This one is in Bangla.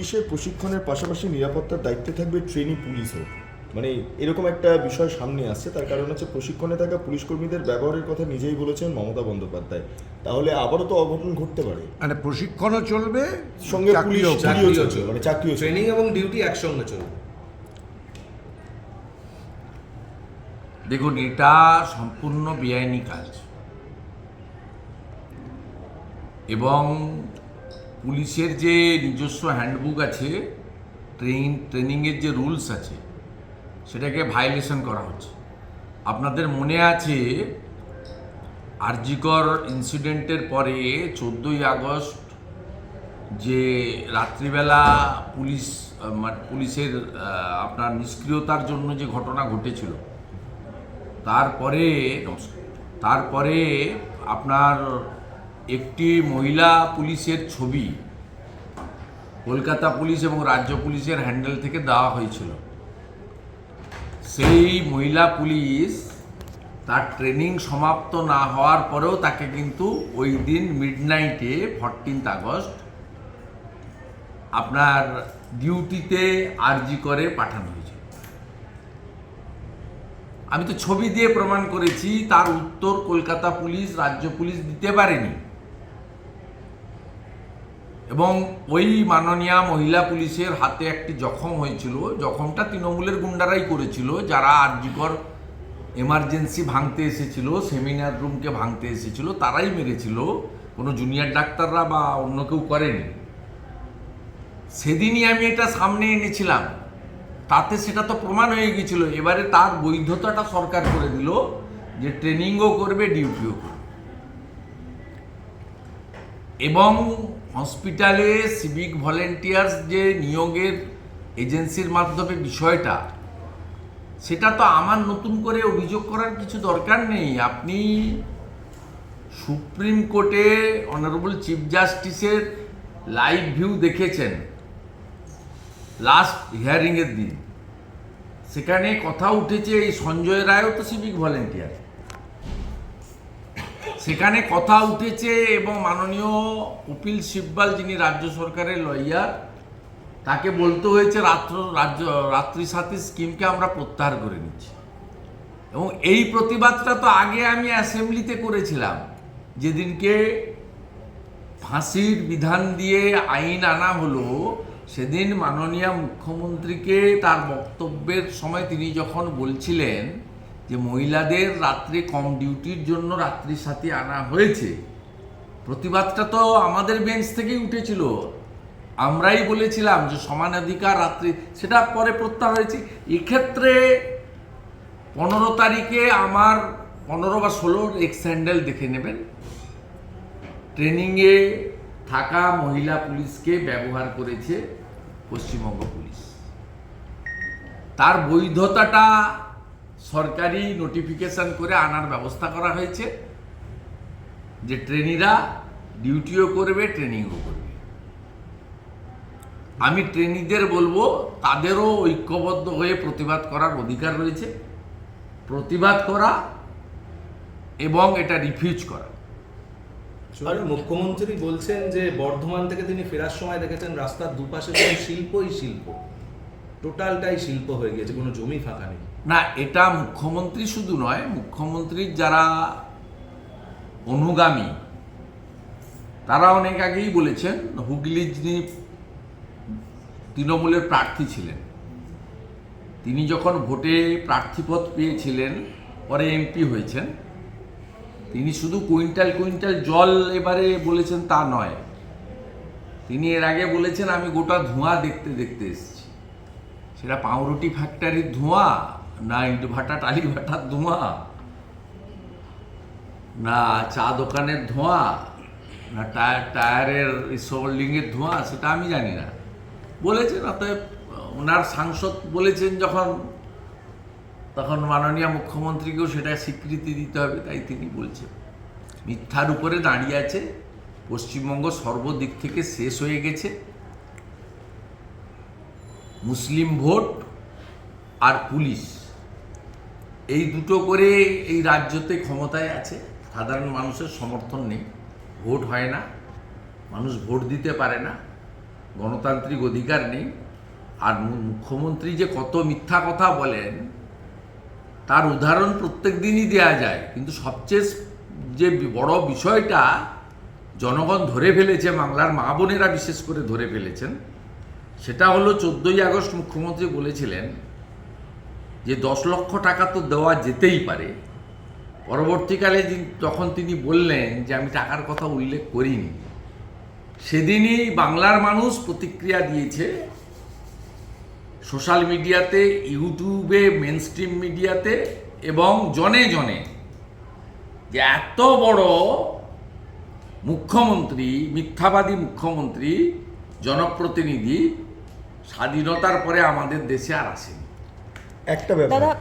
পুলিশের প্রশিক্ষণের পাশাপাশি নিরাপত্তার দায়িত্বে থাকবে ট্রেনি পুলিশও। মানে এরকম একটা বিষয় সামনে আসছে তার কারণ হচ্ছে প্রশিক্ষণে থাকা পুলিশ কর্মীদের ব্যবহারের কথা নিজেই বলেছেন মমতা বন্দ্যোপাধ্যায়। তাহলে আবারও তো অঘটন ঘটতে পারে। মানে প্রশিক্ষণও চলবে সঙ্গে মানে চাকরিও ট্রেনিং এবং ডিউটি একসঙ্গে চলবে। দেখুন এটা সম্পূর্ণ বেআইনি কাজ। এবং পুলিশের যে নিজস্ব হ্যান্ডবুক আছে ট্রেন ট্রেনিংয়ের যে রুলস আছে, সেটাকে ভায়োলেশন করা হচ্ছে। আপনাদের মনে আছে, আরজিকর ইনসিডেন্টের পরে চোদ্দোই আগস্ট যে রাত্রিবেলা পুলিশ মানে পুলিশের আপনার নিষ্ক্রিয়তার জন্য যে ঘটনা ঘটেছিল, তারপরে তারপরে আপনার একটি মহিলা পুলিশের ছবি কলকাতা পুলিশ এবং রাজ্য পুলিশের হ্যান্ডেল থেকে দেওয়া হয়েছিল। সেই মহিলা পুলিশ তার ট্রেনিং সমাপ্ত না হওয়ার পরেও তাকে কিন্তু ওই দিন মিডনাইটে ফরটিন্থ আগস্ট আপনার ডিউটিতে আরজি করে পাঠানো হয়েছে। আমি তো ছবি দিয়ে প্রমাণ করেছি, তার উত্তর কলকাতা পুলিশ, রাজ্য পুলিশ দিতে পারেনি। এবং ওই মাননীয়া মহিলা পুলিশের হাতে একটি জখম হয়েছিল। জখমটা তৃণমূলের গুন্ডারাই করেছিল, যারা আরজিকর এমার্জেন্সি ভাঙতে এসেছিল সেমিনার রুমকে ভাঙতে এসেছিল, তারাই মেরেছিল। কোনো জুনিয়র ডাক্তাররা বা অন্য কেউ করেনি। সেদিনই আমি এটা সামনে এনেছিলাম। তাতে সেটা তো প্রমাণ হয়ে গেছিল। এবারে তার বৈধতাটা সরকার করে দিল যে ট্রেনিংও করবে ডিউটিও করবে। এবং হসপিটালে সিভিক ভলেন্টিয়ার্স যে নিয়োগের এজেন্সির মাধ্যমে বিষয়টা, সেটা তো আমার নতুন করে অভিযোগ করার কিছু দরকার নেই। আপনি সুপ্রিম কোর্টে অনারেবল চিফ জাস্টিসের লাইভ ভিউ দেখেছেন লাস্ট হিয়ারিংয়ের দিন। সেখানে কথা উঠেছে এই সঞ্জয় রায়ও তো সিভিক ভলেন্টিয়ার সেখানে কথা উঠেছে এবং মাননীয় কপিল সিব্বাল, যিনি রাজ্য সরকারের লয়ার তাকে বলতে হয়েছে রাত্র, রাজ্য, রাত্রি সাথী স্কিমকে আমরা প্রত্যাহার করে নিচ্ছি। এবং এই প্রতিবাদটা তো আগে আমি অ্যাসেম্বলিতে করেছিলাম। যেদিনকে ফাঁসির বিধান দিয়ে আইন আনা হলো, সেদিন মাননীয় মুখ্যমন্ত্রীকে তার বক্তব্যের সময় তিনি যখন বলছিলেন যে মহিলাদের রাত্রে কম ডিউটির জন্য রাত্রি সাথে আনা হয়েছে। প্রতিবাদটা তো আমাদের বেঞ্চ থেকেই উঠেছিল। আমরাই বলেছিলাম যে সমান অধিকার রাত্রি, সেটা পরে প্রত্যাহার হয়েছে এক্ষেত্রে পনেরো তারিখে আমার পনেরো বা ষোলোর এক্স হ্যান্ডেল দেখে নেবেন। ট্রেনিংয়ে থাকা মহিলা পুলিশকে ব্যবহার করেছে পশ্চিমবঙ্গ পুলিশ। তার বৈধতাটা সরকারি নোটিফিকেশন করে আনার ব্যবস্থা করা হয়েছে। যে ট্রেনিরা ডিউটিও করবে, ট্রেনিংও করবে। আমি ট্রেনিদের বলব, তাদেরও ঐক্যবদ্ধ হয়ে প্রতিবাদ করার অধিকার রয়েছে। প্রতিবাদ করা এবং এটা রিফিউজ করা। মুখ্যমন্ত্রী বলছেন যে, বর্ধমান থেকে তিনি ফেরার সময় দেখেছেন, রাস্তার দুপাশে শিল্পই শিল্প। টোটালটাই শিল্প হয়ে গিয়েছে, কোনো জমি ফাঁকা নেই। না, এটা মুখ্যমন্ত্রী শুধু নয়, মুখ্যমন্ত্রীর যারা অনুগামী, তারা অনেক আগেই বলেছেন, হুগলি যিনি তৃণমূলের প্রার্থী ছিলেন, তিনি যখন ভোটে প্রার্থীপদ পেয়েছিলেন, পরে এমপি হয়েছেন, তিনি শুধু কুইন্টাল কুইন্টাল জল এবারে বলেছেন তা নয়, তিনি এর আগে বলেছেন, আমি গোটা ধোঁয়া দেখতে দেখতে এসেছি, সেটা পাউরুটি ফ্যাক্টরির ধোঁয়া না ইট ভাটা, টালি ভাটার ধোঁয়া। না চা দোকানের ধোঁয়া, না টায়ার, টায়ারের সোল্ডিংয়ের ধোঁয়া, সেটা আমি জানি না। বলেছেন, অতএব ওনার সাংসদ বলেছেন যখন, তখন মাননীয় মুখ্যমন্ত্রীকেও সেটা স্বীকৃতি দিতে হবে, তাই তিনি বলছেন। মিথ্যার উপরে দাঁড়িয়ে আছে, পশ্চিমবঙ্গ সর্বদিক থেকে শেষ হয়ে গেছে। মুসলিম ভোট আর পুলিশ। এই দুটো করে এই রাজ্যতে ক্ষমতায় আছে। সাধারণ মানুষের সমর্থন নেই। ভোট হয় না। মানুষ ভোট দিতে পারে না। গণতান্ত্রিক অধিকার নেই। আর মুখ্যমন্ত্রী যে কত মিথ্যা কথা বলেন, তার উদাহরণ প্রত্যেক দিনই দেওয়া যায়। কিন্তু সবচেয়ে যে বড় বিষয়টা, জনগণ ধরে ফেলেছে, বাংলার মা বোনেরা বিশেষ করে ধরে ফেলেছেন, সেটা হলো চোদ্দোই আগস্ট মুখ্যমন্ত্রী বলেছিলেন যে দশ লক্ষ টাকা তো দেওয়া যেতেই পারে। পরবর্তীকালে যখন তিনি বললেন যে আমি টাকার কথা উল্লেখ করিনি, সেদিনই বাংলার মানুষ প্রতিক্রিয়া দিয়েছে। সোশ্যাল মিডিয়াতে, ইউটিউবে মেন স্ট্রিম মিডিয়াতে এবং জনে জনে যে এত বড় মুখ্যমন্ত্রী, মিথ্যাবাদী মুখ্যমন্ত্রী, জনপ্রতিনিধি স্বাধীনতার পরে আমাদের দেশে আর আসেনি। একটা ব্যাপার। দাদা